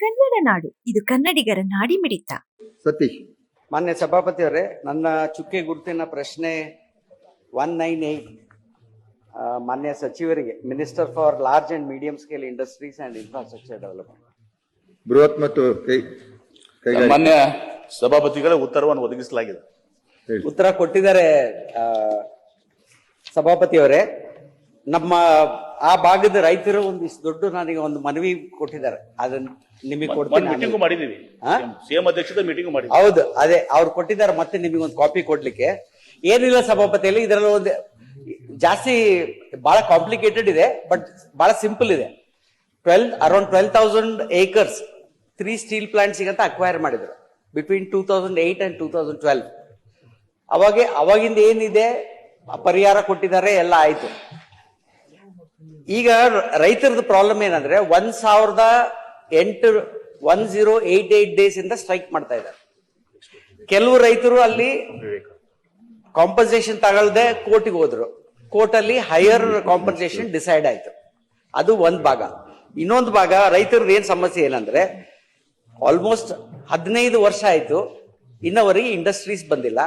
ಕನ್ನಡ ನಾಡು. ಇದು ಕನ್ನಡಿಗರ ನಾಡಿಮಿಡಿತ ಸತೀಶ್. ಮಾನ್ಯ ಸಭಾಪತಿಯವರೇ ನನ್ನ ಚುಕ್ಕೆ ಗುರುತಿನ ಪ್ರಶ್ನೆ ಒನ್ ನೈನ್ ಏಯ್ಟ್. ಮಾನ್ಯ ಸಚಿವರಿಗೆ minister for large and medium scale industries and infrastructure development ಬೃಹತ್ ಮತ್ತು ಮಾನ್ಯ ಸಭಾಪತಿಗಳ ಉತ್ತರವನ್ನು ಒದಗಿಸಲಾಗಿದೆ. ಉತ್ತರ ಕೊಟ್ಟಿದ್ದಾರೆ ಆ, ಸಭಾಪತಿಯವರೇ. ನಮ್ಮ ಆ ಭಾಗದ ರೈತರು ಒಂದಿಷ್ಟು ದೊಡ್ಡ ನನಗೆ ಒಂದು ಮನವಿ ಕೊಟ್ಟಿದ್ದಾರೆ. ಅದನ್ನ ನಿಮಗೆ ಕೊಡ್ತೀನಿ ಮೀಟಿಂಗ್ ಮಾಡಿದೀವಿ. ಹಾ? ಸಿಎಂ ಮೀಟಿಂಗ್ ಮಾಡಿದ್ವಿ. ಹೌದು ಅದೇ ಅವ್ರು ಕೊಟ್ಟಿದ್ದಾರೆ ಮತ್ತೆ ನಿಮಗೆ ಒಂದು ಕಾಪಿ ಕೊಡ್ಲಿಕ್ಕೆ. ಏನಿಲ್ಲ ಸಭಾಪತಿಯಲ್ಲಿ ಇದರಲ್ಲಿ ಒಂದು ಜಾಸ್ತಿ ಬಹಳ ಕಾಂಪ್ಲಿಕೇಟೆಡ್ ಇದೆ ಬಟ್ ಬಹಳ ಸಿಂಪಲ್ ಇದೆ. Twelve around twelve thousand acres three steel plants ಅಂತ ಅಕ್ವೈರ್ ಮಾಡಿದ್ರು. Between two thousand eight and two thousand twelve ಅವಾಗೆ ಅವಾಗಿಂದ ಏನಿದೆ ಪರಿಹಾರ ಕೊಟ್ಟಿದ್ದಾರೆ ಎಲ್ಲ ಆಯ್ತು. ಈಗ ರೈತರದ ಪ್ರಾಬ್ಲಮ್ ಏನಂದ್ರೆ ಒಂದ್ ಸಾವಿರದ ಎಂಟು one zero eight eight days ಇಂದ ಸ್ಟ್ರೈಕ್ ಮಾಡ್ತಾ ಇದ್ದಾರೆ. ಕೆಲವು ರೈತರು ಅಲ್ಲಿ ಕಾಂಪನ್ಸೇಷನ್ ತಗೊಳ್ದೆ ಕೋರ್ಟಿಗೆ ಹೋದ್ರು. ಕೋರ್ಟ್ ಅಲ್ಲಿ ಹೈಯರ್ ಕಾಂಪನ್ಸೇಷನ್ ಡಿಸೈಡ್ ಆಯ್ತು. ಅದು ಒಂದ್ ಭಾಗ. ಇನ್ನೊಂದು ಭಾಗ, ರೈತರದ್ದು ಏನ್ ಸಮಸ್ಯೆ ಏನಂದ್ರೆ ಆಲ್ಮೋಸ್ಟ್ ಹದಿನೈದು ವರ್ಷ ಆಯ್ತು, ಇನ್ನವರೆಗೆ ಇಂಡಸ್ಟ್ರೀಸ್ ಬಂದಿಲ್ಲ.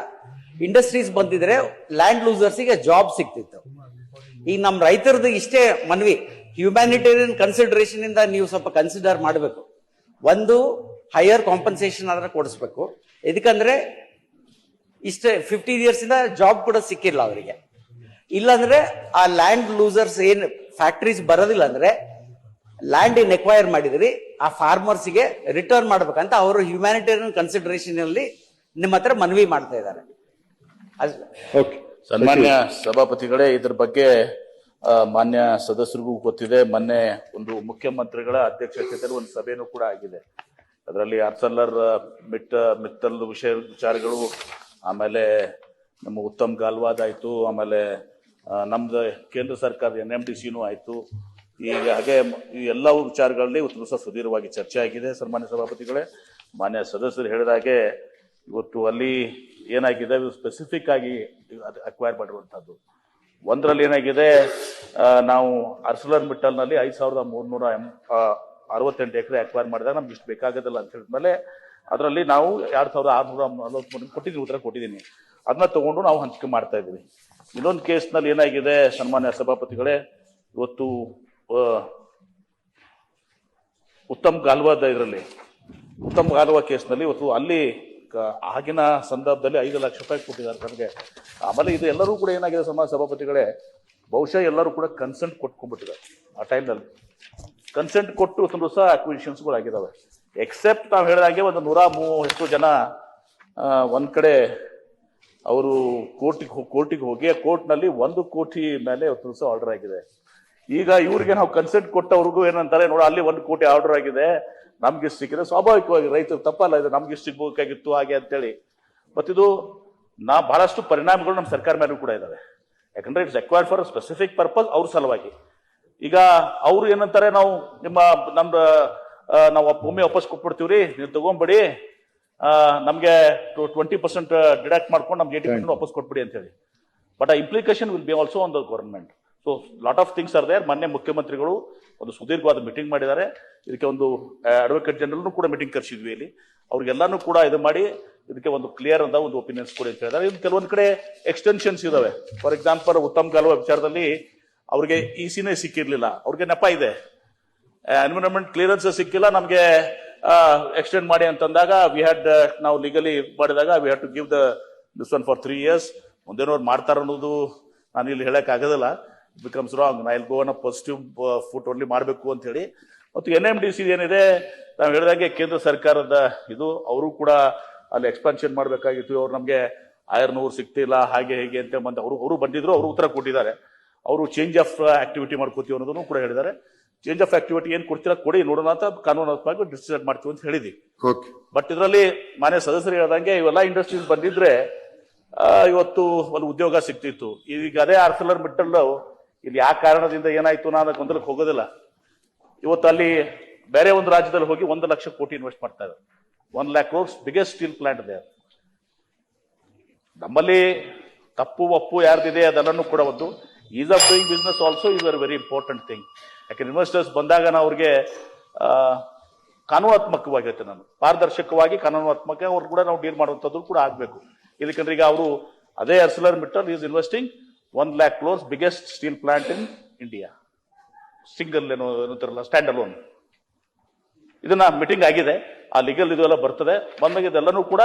ಇಂಡಸ್ಟ್ರೀಸ್ ಬಂದಿದ್ರೆ ಲ್ಯಾಂಡ್ ಲೂಸರ್ಸಿಗೆ ಜಾಬ್ ಸಿಗ್ತಿತ್ತು. ಈಗ ನಮ್ಮ ರೈತರದ್ದು ಇಷ್ಟೇ ಮನವಿ. ಹ್ಯೂಮ್ಯಾನಿಟೇರಿಯನ್ ಕನ್ಸಿಡರೇಷನ್ ಇಂದ ನೀವು ಸ್ವಲ್ಪ ಕನ್ಸಿಡರ್ ಮಾಡಬೇಕು. ಒಂದು ಹೈಯರ್ ಕಾಂಪನ್ಸೇಷನ್ ಆದ್ರೆ ಕೊಡಿಸ್ಬೇಕು. ಎದಕ್ಕಂದ್ರೆ ಇಷ್ಟೇ ಫಿಫ್ಟಿ ಇಯರ್ಸ್ ಇಂದ ಜಾಬ್ ಕೂಡ ಸಿಕ್ಕಿಲ್ಲ ಅವರಿಗೆ. ಇಲ್ಲಾಂದ್ರೆ ಆ ಲ್ಯಾಂಡ್ ಲೂಸರ್ಸ್ ಏನ್ ಫ್ಯಾಕ್ಟ್ರೀಸ್ ಬರೋದಿಲ್ಲ ಅಂದ್ರೆ ಲ್ಯಾಂಡ್ ಏನ್ ಎಕ್ವೈರ್ ಮಾಡಿದ್ರಿ, ಆ ಫಾರ್ಮರ್ಸ್ಗೆ ರಿಟರ್ನ್ ಮಾಡ್ಬೇಕಂತ ಅವರು ಹ್ಯೂಮ್ಯಾನಿಟೇರಿಯನ್ ಕನ್ಸಿಡರೇಷನ್ ಅಲ್ಲಿ ನಿಮ್ಮ ಹತ್ರ ಮನವಿ ಮಾಡ್ತಾ ಇದ್ದಾರೆ. ಓಕೆ ಸನ್ಮಾನ್ಯ ಸಭಾಪತಿಗಳೇ, ಇದ್ರ ಬಗ್ಗೆ ಮಾನ್ಯ ಸದಸ್ಯರಿಗೂ ಗೊತ್ತಿದೆ. ಮೊನ್ನೆ ಒಂದು ಮುಖ್ಯಮಂತ್ರಿಗಳ ಅಧ್ಯಕ್ಷತೆಯಲ್ಲಿ ಒಂದು ಸಭೆನೂ ಕೂಡ ಆಗಿದೆ. ಅದರಲ್ಲಿ ಅರ್ಸಲ್ಲರ್ ಮಿಟ್ಟ, ಮಿತ್ತಲ್ ವಿಷಯ, ವಿಚಾರಗಳು, ಆಮೇಲೆ ನಮ್ಮ ಉತ್ತಮ್ ಗಾಲ್ವಾದ್ ಆಯ್ತು, ಆಮೇಲೆ ನಮ್ದು ಕೇಂದ್ರ ಸರ್ಕಾರದ ಎನ್ ಎಂ ಡಿ ಸಿನೂ ಆಯ್ತು. ಈಗ ಹಾಗೆ ಈ ಎಲ್ಲ ವಿಚಾರಗಳಲ್ಲಿ ಉತ್ತಮ ಸುದೀರ್ಘವಾಗಿ ಚರ್ಚೆ ಆಗಿದೆ ಸನ್ಮಾನ್ಯ ಸಭಾಪತಿಗಳೇ, ಮಾನ್ಯ ಸದಸ್ಯರು ಹೇಳಿದ ಹಾಗೆ ಇವತ್ತು ಅಲ್ಲಿ ಏನಾಗಿದೆ? ಸ್ಪೆಸಿಫಿಕ್ ಆಗಿ ಅಕ್ವೈರ್ ಮಾಡಿರುವಂತದ್ದು ಒಂದರಲ್ಲಿ ಏನಾಗಿದೆ? ನಾವು ಅರ್ಸುಲರ್ ಮಿಟ್ಟಲ್ನಲ್ಲಿ ಐದು ಸಾವಿರದ ಮೂರ್ನೂರ ಅರವತ್ತೆಂಟು ಎಕರೆ ಅಕ್ವೈರ್ ಮಾಡಿದಾಗ ನಮ್ಗೆ ಇಷ್ಟು ಬೇಕಾಗೋದಿಲ್ಲ ಅಂತ ಹೇಳಿದ್ಮೇಲೆ ಅದರಲ್ಲಿ ನಾವು ಎರಡು ಸಾವಿರದ ಆರುನೂರ ನಲವತ್ಮೂರು ಕೊಟ್ಟಿದ್ದೀನಿ ಉತ್ತರ ಕೊಟ್ಟಿದ್ದೀನಿ ಅದನ್ನ ತಗೊಂಡು ನಾವು ಹಂಚಿಕೆ ಮಾಡ್ತಾ ಇದ್ದೀವಿ. ಇನ್ನೊಂದು ಕೇಸ್ನಲ್ಲಿ ಏನಾಗಿದೆ? ಸನ್ಮಾನ್ಯ ಸಭಾಪತಿಗಳೇ, ಇವತ್ತು ಉತ್ತಮ್ ಗಾಲ್ವಾದ ಇದರಲ್ಲಿ, ಉತ್ತಮ್ ಗಾಲ್ವಾ ಕೇಸ್ನಲ್ಲಿ ಇವತ್ತು ಅಲ್ಲಿ ಆಗಿನ ಸಂದರ್ಭದಲ್ಲಿ ಐದು ಲಕ್ಷ ರೂಪಾಯಿ ಕೊಟ್ಟಿದ್ದಾರೆ ನನಗೆ ಆಮೇಲೆ ಇದು ಎಲ್ಲರೂ ಕೂಡ ಏನಾಗಿದೆ ಸಮಾಜ ಸಭಾಪತಿಗಳೇ, ಬಹುಶಃ ಎಲ್ಲರೂ ಕೂಡ ಕನ್ಸೆಂಟ್ ಕೊಟ್ಕೊಂಡ್ಬಿಟ್ಟಿದ್ದಾರೆ ಆ ಟೈಮ್ನಲ್ಲಿ ಕನ್ಸೆಂಟ್ ಕೊಟ್ಟು ತುಂಬ ಸಹ ಅಕ್ವಿಷನ್ಸ್ಗಳು ಆಗಿದ್ದಾವೆ. ಎಕ್ಸೆಪ್ಟ್ ನಾವು ಹೇಳಿದಾಗೆ ಒಂದು ನೂರ ಮೂವತ್ತು ಜನ ಒಂದು ಒಂದ್ ಕಡೆ ಅವರು ಕೋರ್ಟಿಗೆ ಕೋರ್ಟಿಗೆ ಹೋಗಿ ಕೋರ್ಟ್ನಲ್ಲಿ ಒಂದು ಕೋಟಿ ಮೇಲೆ ಸಹ ಆರ್ಡರ್ ಆಗಿದೆ. ಈಗ ಇವ್ರಿಗೆ ನಾವು ಕನ್ಸೆಂಟ್ ಕೊಟ್ಟವ್ರಿಗೂ ಏನಂತಾರೆ, ನೋಡ ಅಲ್ಲಿ ಒಂದು ಕೋಟಿ ಆರ್ಡರ್ ಆಗಿದೆ. ನಮ್ಗೆ ಸಿಕ್ಕಿದ್ರೆ ಸ್ವಾಭಾವಿಕವಾಗಿ ರೈತರು ತಪ್ಪಲ್ಲ ಇದು ನಮ್ಗೆ ಸಿಗ್ಬೇಕಾಗಿತ್ತು ಹಾಗೆ ಅಂತೇಳಿ. ಮತ್ತಿದು ನಾ ಬಹಳಷ್ಟು ಪರಿಣಾಮಗಳು ನಮ್ಮ ಸರ್ಕಾರ ಮೇಲೂ ಕೂಡ ಇದ್ದಾವೆ ಯಾಕಂದ್ರೆ it's acquired for specific purpose ಅವ್ರ ಸಲುವಾಗಿ. ಈಗ ಅವ್ರು ಏನಂತಾರೆ ನಾವು ನಿಮ್ಮ ನಮ್ದು ಆ, ನಾವು ಭೂಮಿ ವಾಪಸ್ ಕೊಟ್ಬಿಡ್ತೀವ್ರಿ ನೀವು ತಗೊಂಬಿಡಿ ನಮಗೆ ಟ್ವೆಂಟಿ ಪರ್ಸೆಂಟ್ ಡಿಡಕ್ಟ್ ಮಾಡ್ಕೊಂಡು ನಮ್ಗೆ ಏಟಿ ಪರ್ಸೆಂಟ್ ವಾಪಸ್ ಕೊಟ್ಬಿಡಿ ಅಂತ ಹೇಳಿ ಬಟ್ ಆ implication will be also on the government so lot of things are there ಮೊನ್ನೆ ಮುಖ್ಯಮಂತ್ರಿಗಳು ಒಂದು ಸುದೀರ್ಘವಾದ ಮೀಟಿಂಗ್ ಮಾಡಿದ್ದಾರೆ. ಇದಕ್ಕೆ ಒಂದು ಅಡ್ವೊಕೇಟ್ ಜನರಲ್ನು ಕೂಡ ಮೀಟಿಂಗ್ ಕರೆಸಿದ್ವಿ ಇಲ್ಲಿ. ಅವ್ರಿಗೆಲ್ಲಾನು ಕೂಡ ಇದು ಮಾಡಿ ಇದಕ್ಕೆ ಒಂದು ಕ್ಲಿಯರ್ ಅಂತ ಒಂದು ಒಪಿನಿಯನ್ಸ್ ಕೊಡಿ ಅಂತ ಹೇಳಿದ್ದಾರೆ. ಇದು ಕೆಲವೊಂದು ಕಡೆ ಎಕ್ಸ್ಟೆನ್ಷನ್ಸ್ ಇದಾವೆ. ಫಾರ್ ಎಕ್ಸಾಂಪಲ್ ಉತ್ತಮ್ ಕಾಲುವ ವಿಚಾರದಲ್ಲಿ ಅವ್ರಿಗೆ ಇ ಸಿನೇ ಸಿಕ್ಕಿರ್ಲಿಲ್ಲ. ಅವ್ರಿಗೆ ನೆಪ ಇದೆ. ಎನ್ವಿರಾನ್ಮೆಂಟ್ ಕ್ಲಿಯರೆನ್ಸ್ ಸಿಕ್ಕಿಲ್ಲ. ನಮಗೆ ಎಕ್ಸ್ಟೆಂಡ್ ಮಾಡಿ ಅಂತಂದಾಗ ವಿ ಹ್ಯಾಡ್ ನಾವು ಲೀಗಲಿ ಮಾಡಿದಾಗ we had to give the this one for three years ಮುಂದೇನವ್ರು ಮಾಡ್ತಾರ ಅನ್ನೋದು ನಾನು ಇಲ್ಲಿ ಹೇಳಕ್ ಆಗೋದಿಲ್ಲ. ಬಿಕಮ್ಸ್ ರಾಂಗ್ ನಾ ಇಲ್ಲಿ ಗೋವನ್ನ ಪಾಸಿಟಿವ್ ಫುಟ್ ಓನ್ಲಿ ಮಾಡಬೇಕು ಅಂತ ಹೇಳಿ. ಮತ್ತು ಎನ್ ಎಂ ಡಿ ಸಿ ಏನಿದೆ ನಾವು ಹೇಳಿದಾಗೆ ಕೇಂದ್ರ ಸರ್ಕಾರದ ಇದು ಅವರು ಕೂಡ ಅಲ್ಲಿ ಎಕ್ಸ್ಪಾನ್ಷನ್ ಮಾಡಬೇಕಾಗಿತ್ತು. ಅವ್ರು ನಮಗೆ ಆಯರ್ನೂರು ಸಿಗ್ತಿಲ್ಲ ಹಾಗೆ ಹೇಗೆ ಅಂತ ಬಂದು ಅವರು ಅವರು ಬಂದಿದ್ರು ಅವರು ಉತ್ತರ ಕೊಟ್ಟಿದ್ದಾರೆ. ಅವರು ಚೇಂಜ್ ಆಫ್ ಆಕ್ಟಿವಿಟಿ ಮಾಡ್ಕೋತೀವಿ ಅನ್ನೋದನ್ನು ಕೂಡ ಹೇಳಿದ್ದಾರೆ. ಚೇಂಜ್ ಆಫ್ ಆಕ್ಟಿವಿಟಿ ಏನು ಕೊಡ್ತೀರಾ ಕೊಡಿ ನೋಡೋಣ ಅಂತ ಕಾನೂನಾತ್ಮಕವಾಗಿ ಡಿಸೈಡ್ ಮಾಡ್ತೀವಿ ಅಂತ ಹೇಳಿದ್ವಿ. ಓಕೆ ಬಟ್ ಇದರಲ್ಲಿ ಮಾನ್ಯ ಸದಸ್ಯರು ಹೇಳ್ದಂಗೆ ಇವೆಲ್ಲ ಇಂಡಸ್ಟ್ರೀಸ್ ಬಂದಿದ್ರೆ ಇವತ್ತು ಒಂದು ಉದ್ಯೋಗ ಸಿಗ್ತಿತ್ತು. ಈಗ ಅದೇ ಆರ್ಸಲರ್ ಮಿಟ್ಟಲ್ ಇಲ್ಲಿ ಯಾವ ಕಾರಣದಿಂದ ಏನಾಯ್ತು ನಾನು ಗೊಂದಲಕ್ಕೆ ಹೋಗೋದಿಲ್ಲ. ಇವತ್ತು ಅಲ್ಲಿ ಬೇರೆ ಒಂದು ರಾಜ್ಯದಲ್ಲಿ ಹೋಗಿ ಒಂದು ಲಕ್ಷ ಕೋಟಿ ಇನ್ವೆಸ್ಟ್ ಮಾಡ್ತಾ ಇದ್ದಾರೆ. One lakh crores biggest steel plant ಇದೆ ನಮ್ಮಲ್ಲಿ ತಪ್ಪು, ಒಪ್ಪು ಯಾರ್ದಿದೆ ಅದೆಲ್ಲನೂ ಕೂಡ ಒಂದು ease of doing business also is are very important thing ಯಾಕೆ ಇನ್ವೆಸ್ಟರ್ಸ್ ಬಂದಾಗ ನಾವು ಅವ್ರಿಗೆ ಕಾನೂನಾತ್ಮಕವಾಗಿರುತ್ತೆ ನಾನು. ಪಾರದರ್ಶಕವಾಗಿ ಕಾನೂನಾತ್ಮಕ ಅವ್ರು ಕೂಡ ನಾವು ಡೀಲ್ ಮಾಡುವಂಥದ್ದು ಕೂಡ ಆಗಬೇಕು. ಇದಕ್ಕಂದ್ರೆ ಈಗ ಅವರು ಅದೇ Arcelor Mittal is investing one lakh close biggest steel plant in India single ಏನು ಏನಂತಾರಲ್ಲ ಸ್ಟ್ಯಾಂಡ್ ಅಲೋನ್ ಇದನ್ನ ಮೀಟಿಂಗ್ ಆಗಿದೆ. ಆ ಲೀಗಲ್ ಇದೆಲ್ಲ ಬರ್ತದೆ. ಬಂದಾಗ ಇದೆಲ್ಲನೂ ಕೂಡ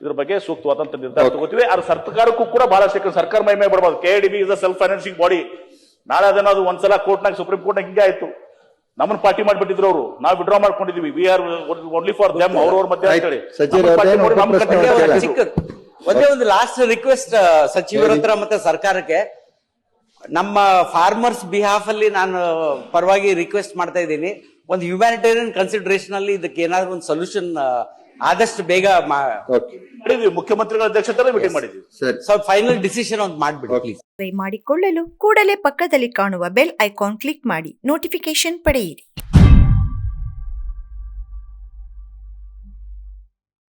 ಇದ್ರ ಬಗ್ಗೆ ಸೂಕ್ತವಾದಂತ ನಿರ್ಧಾರ ತಗೋತೀವಿ. ಅದ್ರ ಸರ್ಕಾರಕ್ಕೂ ಕೂಡ ಬಹಳ ಸಿಕ್ಕ ಸರ್ಕಾರ ಮೈ ಮೇಲೆ ಬಿಡಬಾರ್ದು. K D B is a self financing body ನಾಳೆ ಅದನ್ನ ಅದು ಒಂದ್ಸಲ ಕೋರ್ಟ್ನಾಗ ಸುಪ್ರೀಂ ಕೋರ್ಟ್ನಾಗ ಹಿಂಗೆ ಆಯ್ತು. ನಮ್ಮನ್ನ ಪಾರ್ಟಿ ಮಾಡ್ಬಿಟ್ಟಿದ್ರು ಅವರು. ನಾವು withdraw ಮಾಡ್ಕೊಂಡಿದೀವಿ. We are only for them ಅವ್ರವ್ರ ಮಧ್ಯೆ. ಅಂತೇಳಿ ಒಂದೇ ಒಂದು ಲಾಸ್ಟ್ ರಿಕ್ವೆಸ್ಟ್ ಸಚಿವರ ಹತ್ರ ಮತ್ತೆ ಸರ್ಕಾರಕ್ಕೆ. ನಮ್ಮ ಫಾರ್ಮರ್ಸ್ ಬಿಹಾಫ್ ಅಲ್ಲಿ ನಾನು ಪರವಾಗಿ ರಿಕ್ವೆಸ್ಟ್ ಮಾಡ್ತಾ ಇದ್ದೀನಿ. ಒಂದು ಹ್ಯುಮ್ಯಾನಿಟೇರಿಯನ್ ಕನ್ಸಿಡರೇಷನ್ ಅಲ್ಲಿ ಇದಕ್ಕೆ ಏನಾದ್ರು ಒಂದು ಸೊಲ್ಯೂಷನ್ ಆದಷ್ಟು ಬೇಗ ಮಾಡಿದ್ವಿ ಮುಖ್ಯಮಂತ್ರಿಗಳ ಅಧ್ಯಕ್ಷತೆಯಲ್ಲಿ ಮೀಟಿಂಗ್ ಮಾಡಿದ್ವಿ ಸ್ವಲ್ಪ ಫೈನಲ್ ಡಿಸಿಷನ್ ಒಂದು ಮಾಡ್ಬಿಡಿ ಮಾಡಿಕೊಳ್ಳಲು ಕೂಡಲೇ ಪಕ್ಕದಲ್ಲಿ ಕಾಣುವ ಬೆಲ್ ಐಕಾನ್ ಕ್ಲಿಕ್ ಮಾಡಿ ನೋಟಿಫಿಕೇಶನ್ ಪಡೆಯಿರಿ.